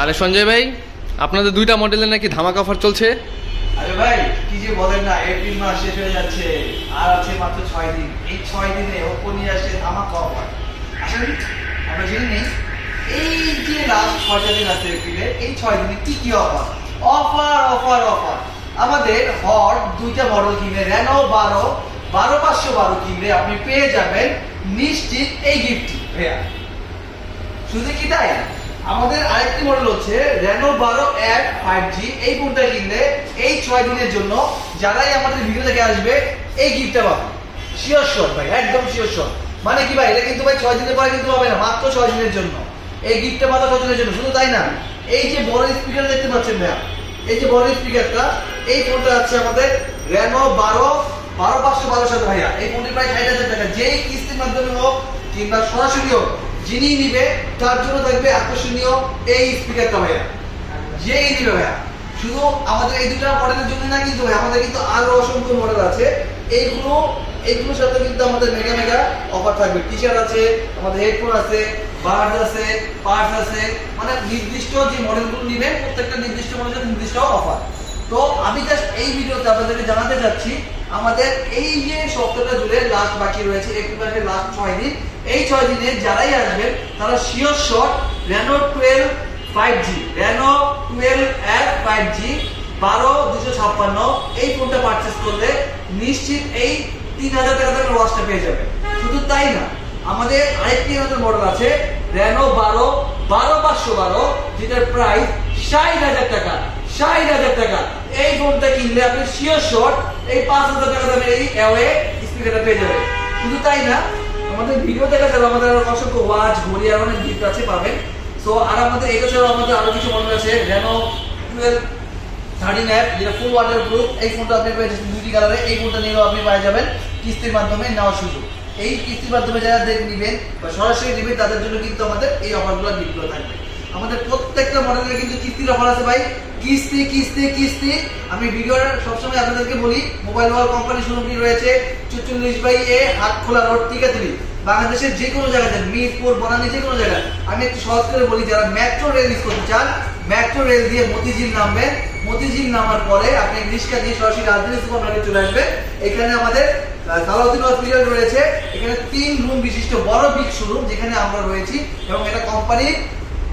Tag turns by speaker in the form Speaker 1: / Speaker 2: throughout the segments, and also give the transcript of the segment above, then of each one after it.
Speaker 1: আরে সঞ্জয় ভাই, আপনাদের দুইটা মডেলের নাকি ধামাকা অফার চলছে?
Speaker 2: আরে ভাই, কি যে বলেন না, এপ্রিল মাস শেষ হয়ে যাচ্ছে, আর আছে মাত্র ছয় দিন। এই ছয় দিনে ওপো নিয়ে আসছে ধামাকা অফার আসলে আমরা জেনে নিই, এই যে লাস্ট ছয়টা দিন আছে এপ্রিলে এই ছয় দিনে কি কি অফার অফার অফার অফার আমাদের হট দুইটা মডেল কিনে রেনো বারো বারো পাঁচশো বারো কিনলে আপনি পেয়ে যাবেন নিশ্চিত এই গিফটটি ভাইয়া, শুধু কি তাই? আমাদের হচ্ছে রেনো বারো এক ফাইভ জি এই ফোনটা কিনলে এই ছয় দিনের জন্য যারাই আমাদের ভিডিও থেকে আসবে, এই গিফটটা পাবে। শিওর শট ভাই, একদম শিওর শট মানে কি ভাই, এটা কিন্তু ভাই ছয় দিনের পরে কিন্তু হবে না, মাত্র ছয় দিনের জন্য। এই গিফটটা মাত্র ছয় দিনের জন্য, শুধু তাই না? এই যে বড় স্পিকার দেখতে পাচ্ছেন ভাইয়া এই যে বড় স্পিকারটা এই ফোনটা আছে আমাদের রেনো বারো বারো পাঁচশো বারো সাথে, ভাইয়া। এই ফোনটি প্রায় ষাট হাজার টাকা। যেই কিস্তির মাধ্যমে হোক কিংবা সরাসরি হোক যিনি নিবে, তার জন্য থাকবে আকর্ষণীয় এই স্পিকারটা ভাইয়া। যেই নিবে ভাইয়া। শুধু আমাদের এই দুটা মডেলের জন্য না কিন্তু আমাদের কিন্তু আরও অসংখ্য মডেল আছে। এইগুলো, এইগুলোর সাথে কিন্তু আমাদের মেগা মেগা অফার থাকবে। টি শার্ট আছে, আমাদের হেডফোন আছে বার্ড আছে পার্টস আছে। মানে নির্দিষ্ট যে মডেলগুলো নিবেন প্রত্যেকটা নির্দিষ্ট মডেলের নির্দিষ্ট অফার তো আমি জাস্ট এই ভিডিওতে আপনাদেরকে জানাতে চাচ্ছি আমাদের এই যে সপ্তাহটা জুড়ে লাস্ট বাকি রয়েছে এপ্রিল মাসের লাস্ট ছয় দিন, এই ছয় দিনে যারাই আসবেন, তারা sure shot Reno twelve five G Reno twelve F five G বারো, দুশো ছাপ্পান্ন, এই ফোনটা পারচেস করলে নিশ্চিত এই তিন হাজার টাকা দামের ওয়াচটা পেয়ে যাবে শুধু তাই না, আমাদের আরেকটি আমাদের মডেল আছে রেনো বারো বারো পাঁচশো বারো, যেটার প্রাইস ষাট হাজার টাকা, ষাট ফোনটা কিনলে আপনি শিওর শট এই পাঁচ হাজার টাকা দামের এই অ্যাওয়ে স্পিকারটা পেয়ে যাবেন। শুধু তাই না, আমাদের ভিডিও দেখা যাবে, আমাদের আরও অসংখ্য ওয়াচ ঘড়ি, আর অনেক গিফট আছে পাবেন। সো আর আমাদের এটা ছাড়াও আমাদের আরও কিছু মডেল আছে রেনো থার্টিন অ্যাপ যেটা ফুল ওয়াটার প্রুফ এই ফোনটা আপনি পেয়ে যাচ্ছেন দুটি কালারে এই ফোনটা আপনি যাবেন কিস্তির মাধ্যমে নেওয়ার সুযোগ। এই কিস্তির মাধ্যমে যারা নিবেন বা সরাসরি নেবেন, তাদের জন্য কিন্তু আমাদের এই অফারগুলো গিফটগুলো থাকবে। আমাদের প্রত্যেকটা মডেলের কিন্তু কিস্তির অফার আছে ভাই। কিস্তি কিস্তি কিস্তি। আমি ভিডিওর সবসময় আপনাদেরকে বলি মোবাইল ওয়াল কোম্পানি শোরুমটি রয়েছে চুচল্লিশ বাই এ হাট খোলা রোড টিকাতলি বাংলাদেশের যে কোনো জায়গাতে মিরপুর, বনানী যে কোনো জায়গায়। আমি একটু সহজ করে বলি, যারা মেট্রো রেল ইউজ করতে চান মেট্রো রেল দিয়ে মতিঝিল নামবেন। মতিঝিল নামার পরে আপনি রিক্সা দিয়ে সরাসরি রাজধানী সুপার মার্কেট চলে আসবেন। এখানে আমাদের সালাউদ্দিন হসপিটাল রয়েছে। এখানে তিন রুম বিশিষ্ট বড় বিগ শোরুম যেখানে আমরা রয়েছি এবং এটা কোম্পানির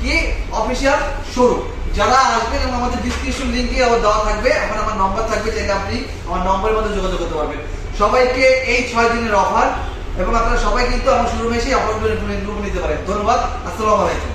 Speaker 2: কি অফিসিয়াল শোরুম যারা আসবেন এবং আমাদের ডিসক্রিপশন লিঙ্কে আবার দেওয়া থাকবে, এখন আমার নম্বর থাকবে চাইলে আপনি আমার নম্বরের মধ্যে যোগাযোগ করতে পারবেন। সবাইকে এই ছয় দিনের অফার এবং আপনারা সবাই কিন্তু আমার শোরুমে এসে অফারগুলো নিতে পারেন। ধন্যবাদ, আসসালামু আলাইকুম।